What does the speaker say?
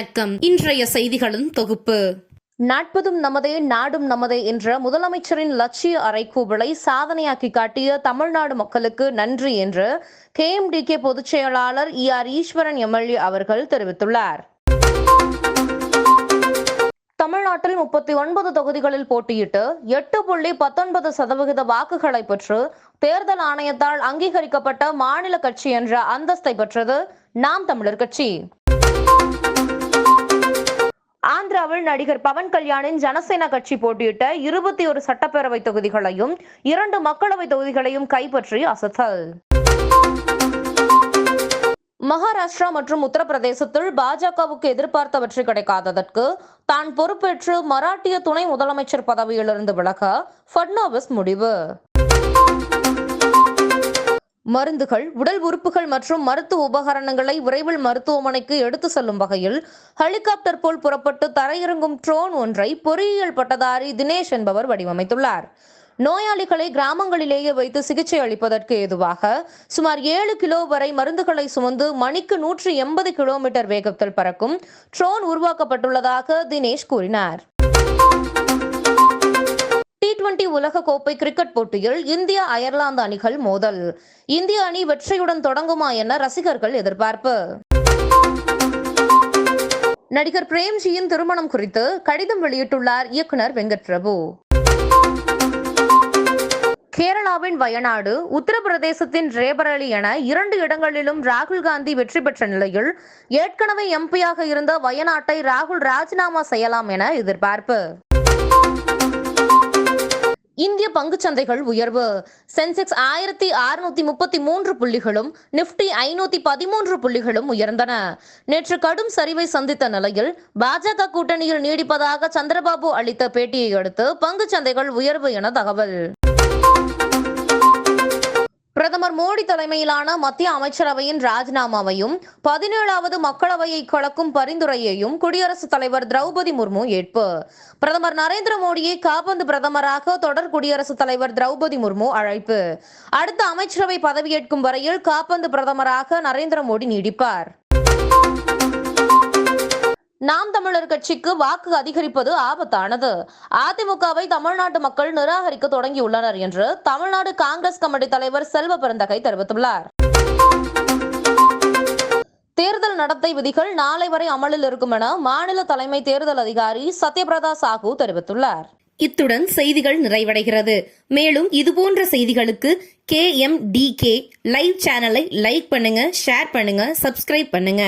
வணக்கம். இன்றைய செய்திகளின் தொகுப்பு. நாட்பதும் நமதே நாடும் நமதே என்ற முதலமைச்சரின் லட்சிய அறைக்கூவலை சாதனையாக்கி காட்டிய தமிழ்நாடு மக்களுக்கு நன்றி என்று கே எம் டி கே பொதுச் செயலாளர் இ ஆர் ஈஸ்வரன் எம்எல்ஏ அவர்கள் தெரிவித்துள்ளார். தமிழ்நாட்டில் முப்பத்தி ஒன்பது தொகுதிகளில் போட்டியிட்டு எட்டு புள்ளி பத்தொன்பது சதவிகித வாக்குகளை பெற்று தேர்தல் ஆணையத்தால் அங்கீகரிக்கப்பட்ட மாநில கட்சி என்ற அந்தஸ்தை பெற்றது நாம் தமிழர் கட்சி. ஆந்திராவில் நடிகர் பவன் கல்யாணின் ஜனசேனா கட்சி போட்டியிட்ட இருபத்தி ஒரு சட்டப்பேரவை தொகுதிகளையும் இரண்டு மக்களவை தொகுதிகளையும் கைப்பற்றி அசத்தல். மகாராஷ்டிரா மற்றும் உத்தரப்பிரதேசத்தில் பாஜகவுக்கு எதிர்பார்த்த வெற்றி கிடைக்காததற்கு தான் பொறுப்பேற்று மராட்டிய துணை முதலமைச்சர் பதவியிலிருந்து விலக ஃபட்னாவிஸ் முடிவு. மருந்துகள் உடல் உறுப்புகள் மற்றும் மருத்துவ உபகரணங்களை விரைவில் மருத்துவமனைக்கு எடுத்து செல்லும் வகையில் ஹெலிகாப்டர் போல் புறப்பட்டு தரையிறங்கும் ட்ரோன் ஒன்றை பொறியியல் பட்டதாரி தினேஷ் என்பவர் வடிவமைத்துள்ளார். நோயாளிகளை கிராமங்களிலேயே வைத்து சிகிச்சை அளிப்பதற்கு ஏதுவாக சுமார் ஏழு கிலோ வரை மருந்துகளை சுமந்து மணிக்கு நூற்றி எண்பது கிலோமீட்டர் வேகத்தில் பறக்கும் ட்ரோன் உருவாக்கப்பட்டுள்ளதாக தினேஷ் கூறினார். டுவெண்டி உலக கோப்பை கிரிக்கெட் போட்டியில் இந்தியா அயர்லாந்து அணிகள் மோதல். இந்திய அணி வெற்றியுடன் தொடங்குமா என ரசிகர்கள் எதிர்பார்ப்பு. நடிகர் பிரேம்ஜியின் திருமணம் குறித்து கடிதம் வெளியிட்டுள்ளார் இயக்குனர் வெங்கட் பிரபு. கேரளாவின் வயநாடு உத்தரப்பிரதேசத்தின் ரேபரலி என இரண்டு இடங்களிலும் ராகுல் காந்தி வெற்றி பெற்ற நிலையில் ஏற்கனவே எம்பியாக இருந்த வயநாட்டை ராகுல் ராஜினாமா செய்யலாம் என எதிர்பார்ப்பு. இந்திய பங்குச்சந்தைகள் உயர்வு. சென்செக்ஸ் ஆயிரத்தி அறுநூத்தி முப்பத்தி மூன்று புள்ளிகளும் நிப்டி ஐநூத்தி பதிமூன்று புள்ளிகளும் உயர்ந்தன. நேற்று கடும் சரிவை சந்தித்த நிலையில் பாஜக கூட்டணியில் நீடிப்பதாக சந்திரபாபு அளித்த பேட்டியை அடுத்து பங்குச்சந்தைகள் உயர்வு என தகவல். மோடி தலைமையிலான மத்திய அமைச்சரவையின் ராஜினாமாவையும் பதினேழாவது மக்களவையை கலக்கும் பரிந்துரையையும் குடியரசுத் தலைவர் திரௌபதி முர்மு ஏற்பு. பிரதமர் நரேந்திர மோடியை காபந்து பிரதமராக தொடர் குடியரசுத் தலைவர் திரௌபதி முர்மு அழைப்பு. அடுத்த அமைச்சரவை பதவியேற்கும் வரையில் காபந்து பிரதமராக நரேந்திர மோடி நீடிப்பார். நாம் தமிழர் கட்சிக்கு வாக்கு அதிகரிப்பது ஆபத்தானது. அதிமுகவை தமிழ்நாட்டு மக்கள் நிராகரிக்க தொடங்கியுள்ளனர் என்று தமிழ்நாடு காங்கிரஸ் கமிட்டி தலைவர் செல்வ பெருந்தகை தெரிவித்துள்ளார். தேர்தல் நடத்தை விதிகள் நாளை வரை அமலில் இருக்கும் என மாநில தலைமை தேர்தல் அதிகாரி சத்யபிரதா சாஹூ தெரிவித்துள்ளார். இத்துடன் செய்திகள் நிறைவடைகிறது. மேலும் இதுபோன்ற செய்திகளுக்கு K M D K live சேனலை லைக் பண்ணுங்க ஷேர் பண்ணுங்க சப்ஸ்கிரைப் பண்ணுங்க.